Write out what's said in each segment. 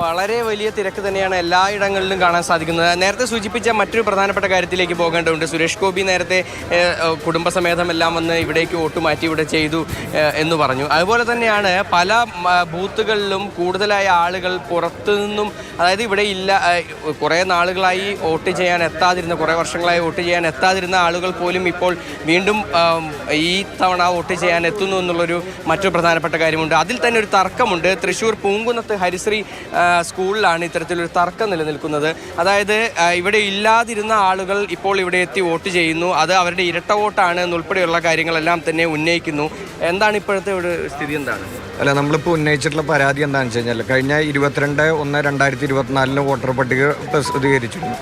വളരെ വലിയ തിരക്ക് തന്നെയാണ് എല്ലായിടങ്ങളിലും കാണാൻ സാധിക്കുന്നത്. നേരത്തെ സൂചിപ്പിച്ച മറ്റൊരു പ്രധാനപ്പെട്ട കാര്യത്തിലേക്ക് പോകേണ്ടതുണ്ട്. സുരേഷ് ഗോപി നേരത്തെ കുടുംബസമേതം എല്ലാം വന്ന് ഇവിടേക്ക് വോട്ട് മാറ്റി ഇവിടെ ചെയ്തു എന്ന് പറഞ്ഞു. അതുപോലെ തന്നെയാണ് പല ബൂത്തുകളിലും കൂടുതലായ ആളുകൾ പുറത്തു നിന്നും അതായത് ഇവിടെ ഇല്ല കുറേ നാളുകളായി വോട്ട് ചെയ്യാൻ എത്താതിരുന്ന കുറേ വർഷങ്ങളായി വോട്ട് ചെയ്യാൻ എത്താതിരുന്ന ആളുകൾ പോലും ഇപ്പോൾ വീണ്ടും ഈ തവണ വോട്ട് ചെയ്യാൻ എത്തുന്നു എന്നുള്ളൊരു മറ്റൊരു പ്രധാനപ്പെട്ട കാര്യമുണ്ട്. അതിൽ തന്നെ ഒരു തർക്കമുണ്ട്. തൃശ്ശൂർ പൂങ്കുന്നത്ത് ഹരിശ്രീ സ്കൂളിലാണ് ഇത്തരത്തിലൊരു തർക്കം നിലനിൽക്കുന്നത്. അതായത് ഇവിടെ ഇല്ലാതിരുന്ന ആളുകൾ ഇപ്പോൾ ഇവിടെ എത്തി വോട്ട് ചെയ്യുന്നു. അത് അവരുടെ ഇരട്ട വോട്ടാണ് എന്നുൾപ്പെടെയുള്ള കാര്യങ്ങളെല്ലാം തന്നെ ഉന്നയിക്കുന്നു. എന്താണ് ഇപ്പോഴത്തെ ഒരു സ്ഥിതി എന്താണ്? അല്ല നമ്മളിപ്പോൾ ഉന്നയിച്ചിട്ടുള്ള പരാതി എന്താണെന്ന് വെച്ച് കഴിഞ്ഞാൽ കഴിഞ്ഞ ഇരുപത്തിരണ്ട് ഒന്ന് രണ്ടായിരത്തി ഇരുപത്തിനാലിന് വോട്ടർ പട്ടിക പ്രസിദ്ധീകരിച്ചിരുന്നു.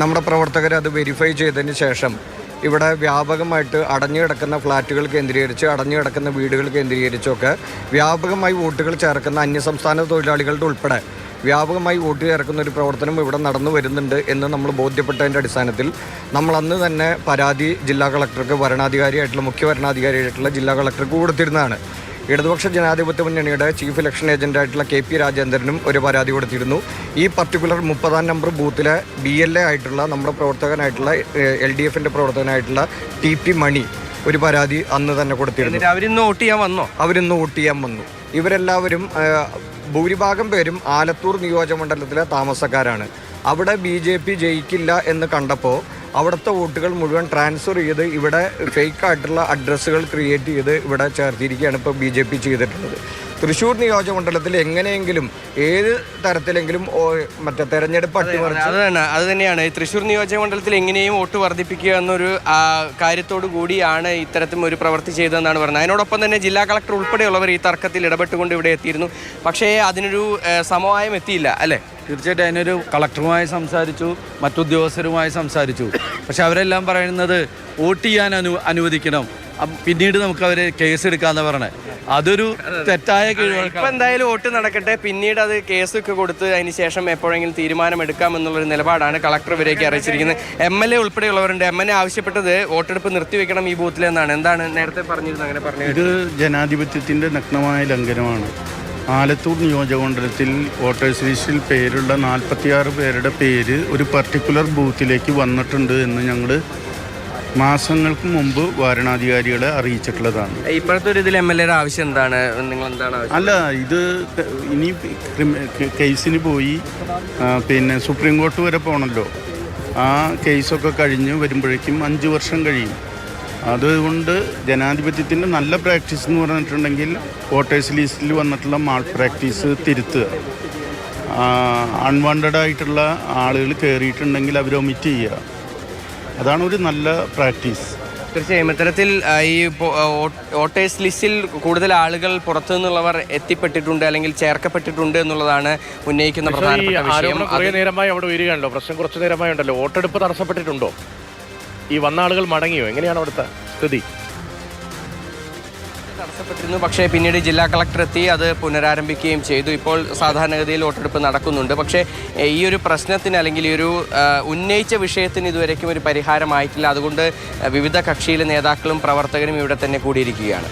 നമ്മുടെ പ്രവർത്തകർ അത് വെരിഫൈ ചെയ്തതിന് ശേഷം ഇവിടെ വ്യാപകമായിട്ട് അടഞ്ഞു കിടക്കുന്ന ഫ്ലാറ്റുകൾ കേന്ദ്രീകരിച്ച് അടഞ്ഞു കിടക്കുന്ന വീടുകൾ കേന്ദ്രീകരിച്ചൊക്കെ വ്യാപകമായി വോട്ടുകൾ ചേർക്കുന്ന അന്യസംസ്ഥാന തൊഴിലാളികളുടെ ഉൾപ്പെടെ വ്യാപകമായി വോട്ട് ചേർക്കുന്ന ഒരു പ്രവർത്തനം ഇവിടെ നടന്നു വരുന്നുണ്ട് എന്ന് നമ്മൾ ബോധ്യപ്പെട്ടതിന്റെ അടിസ്ഥാനത്തിൽ നമ്മൾ അന്ന് തന്നെ പരാതി ജില്ലാ കളക്ടർക്ക് വരണാധികാരിയായിട്ടുള്ള മുഖ്യ വരണാധികാരിയായിട്ടുള്ള ജില്ലാ കളക്ടർക്ക് കൊടുത്തിരുന്നതാണ്. ഇടതുപക്ഷ ജനാധിപത്യ മുന്നണിയുടെ ചീഫ് ഇലക്ഷൻ ഏജന്റായിട്ടുള്ള കെ പി രാജേന്ദ്രനും ഒരു പരാതി കൊടുത്തിരുന്നു. ഈ പർട്ടിക്കുലർ മുപ്പതാം നമ്പർ ബൂത്തിലെ ബി എൽ എ ആയിട്ടുള്ള നമ്മുടെ പ്രവർത്തകനായിട്ടുള്ള എൽ ഡി എഫിന്റെ പ്രവർത്തകനായിട്ടുള്ള ടി പി മണി ഒരു പരാതി അന്ന് തന്നെ കൊടുത്തിരുന്നു. അവരിന്ന് വോട്ട് ചെയ്യാൻ വന്നോ? അവരിന്ന് വോട്ട് ചെയ്യാൻ വന്നു. ഇവരെല്ലാവരും ഭൂരിഭാഗം പേരും ആലത്തൂർ നിയോജകമണ്ഡലത്തിലെ താമസക്കാരാണ്. അവിടെ ബി ജെ പി ജയിക്കില്ല എന്ന് കണ്ടപ്പോൾ അവിടുത്തെ വോട്ടുകൾ മുഴുവൻ ട്രാൻസ്ഫർ ചെയ്ത് ഇവിടെ ഫേക്ക് ആയിട്ടുള്ള അഡ്രസ്സുകൾ ക്രിയേറ്റ് ചെയ്ത് ഇവിടെ ചേർത്തിരിക്കുകയാണ് ഇപ്പോൾ ബി ചെയ്തിട്ടുള്ളത്. തൃശ്ശൂർ നിയോജകമണ്ഡലത്തിൽ എങ്ങനെയെങ്കിലും ഏത് തരത്തിലെങ്കിലും മറ്റേ തെരഞ്ഞെടുപ്പ് അട്ടിമറിച്ച് അത് തന്നെ അത് തന്നെയാണ്. ഈ തൃശ്ശൂർ നിയോജക മണ്ഡലത്തിൽ എങ്ങനെയും വോട്ട് വർദ്ധിപ്പിക്കുക എന്നൊരു കാര്യത്തോടു കൂടിയാണ് ഇത്തരത്തിൽ ഒരു പ്രവൃത്തി ചെയ്തതെന്നാണ് പറഞ്ഞത് അതിനോടൊപ്പം തന്നെ ജില്ലാ കളക്ടർ ഉൾപ്പെടെയുള്ളവർ ഈ തർക്കത്തിൽ ഇടപെട്ടുകൊണ്ട് ഇവിടെ എത്തിയിരുന്നു. പക്ഷേ അതിനൊരു സമവായം എത്തിയില്ല അല്ലേ? തീർച്ചയായിട്ടും അതിനൊരു കളക്ടറുമായി സംസാരിച്ചു മറ്റുദ്യോഗസ്ഥരുമായി സംസാരിച്ചു. പക്ഷെ അവരെല്ലാം പറയുന്നത് വോട്ട് ചെയ്യാൻ അനു അനുവദിക്കണം. പിന്നീട് നമുക്ക് അവരെ കേസ് എടുക്കാന്ന് പറഞ്ഞത് അതൊരു തെറ്റായ ഇപ്പൊ എന്തായാലും വോട്ട് നടക്കട്ടെ. പിന്നീട് അത് കേസൊക്കെ കൊടുത്ത് അതിന് ശേഷം എപ്പോഴെങ്കിലും തീരുമാനം എടുക്കാം എന്നുള്ളൊരു നിലപാടാണ് കളക്ടർ ഇവരേക്ക് അറിയിച്ചിരിക്കുന്നത്. എം എൽ എ ഉൾപ്പെടെയുള്ളവരുണ്ട്. എം എൽ എ ആവശ്യപ്പെട്ടത് വോട്ടെടുപ്പ് നിർത്തിവെക്കണം ഈ ബൂത്തിൽ എന്നാണ്. എന്താണ് നേരത്തെ പറഞ്ഞിരുന്നത്? അങ്ങനെ പറഞ്ഞത് ഇത് ജനാധിപത്യത്തിന്റെ നഗ്നമായ ലംഘനമാണ്. ആലത്തൂർ നിയോജകമണ്ഡലത്തിൽ വോട്ടേഴ്സ് ലിസ്റ്റിൽ പേരുള്ള നാൽപ്പത്തിയാറ് പേരുടെ പേര് ഒരു പർട്ടിക്കുലർ ബൂത്തിലേക്ക് വന്നിട്ടുണ്ട് എന്ന് ഞങ്ങൾ മാസങ്ങൾക്ക് മുമ്പ് വാരണാധികാരികളെ അറിയിച്ചിട്ടുള്ളതാണ്. ഇപ്പോഴത്തെ ഒരു ഇതിൽ എം എൽ എയുടെ ആവശ്യം എന്താണ്? നിങ്ങൾ എന്താണ് ആവശ്യം? അല്ല ഇത് ഇനി ക്രിമി- കേസിന് പോയി ആ, പിന്നെ സുപ്രീം കോർട്ട് വരെ പോകണമല്ലോ ആ കേസൊക്കെ കഴിഞ്ഞ് വരുമ്പോഴേക്കും അഞ്ച് വർഷം കഴിയും. അതുകൊണ്ട് ജനാധിപത്യത്തിന്റെ നല്ല പ്രാക്ടീസ് എന്ന് പറഞ്ഞിട്ടുണ്ടെങ്കിൽ വോട്ടേഴ്സ് ലിസ്റ്റിൽ വന്നിട്ടുള്ള മാൾ പ്രാക്ടീസ് തിരുത്തുക. അൺവാണ്ടഡ് ആയിട്ടുള്ള ആളുകൾ കയറിയിട്ടുണ്ടെങ്കിൽ അവർ ഒമിറ്റ് ചെയ്യുക. അതാണ് ഒരു നല്ല പ്രാക്ടീസ്. തീർച്ചയായും. ഇത്തരത്തിൽ ഈ വോട്ടേഴ്സ് ലിസ്റ്റിൽ കൂടുതൽ ആളുകൾ പുറത്തു നിന്നുള്ളവർ എത്തിപ്പെട്ടിട്ടുണ്ട് അല്ലെങ്കിൽ ചേർക്കപ്പെട്ടിട്ടുണ്ട് എന്നുള്ളതാണ് ഉന്നയിക്കുന്ന പ്രധാനപ്പെട്ട വിഷയം. കുറേ നേരമായി അവിടെ വരികയാണല്ലോ. പ്രശ്നം കുറച്ച് നേരമായി ഉണ്ടല്ലോ. വോട്ടെടുപ്പ് തടസ്സപ്പെട്ടിട്ടുണ്ടോ? ഈ വന്ന ആളുകൾ മടങ്ങിയോ? എങ്ങനെയാണ് അവിടുത്തെ സ്ഥിതി? തടസ്സപ്പെട്ടിരുന്നു. പക്ഷേ പിന്നീട് ജില്ലാ കളക്ടർ എത്തി അത് പുനരാരംഭിക്കുകയും ചെയ്തു. ഇപ്പോൾ സാധാരണഗതിയിൽ വോട്ടെടുപ്പ് നടക്കുന്നുണ്ട്. പക്ഷേ ഈ ഒരു പ്രശ്നത്തിന് അല്ലെങ്കിൽ ഈ ഒരു ഉന്നയിച്ച വിഷയത്തിന് ഇതുവരേക്കും ഒരു പരിഹാരമായിട്ടില്ല. അതുകൊണ്ട് വിവിധ കക്ഷിയിലെ നേതാക്കളും പ്രവർത്തകരും ഇവിടെ തന്നെ കൂടിയിരിക്കുകയാണ്.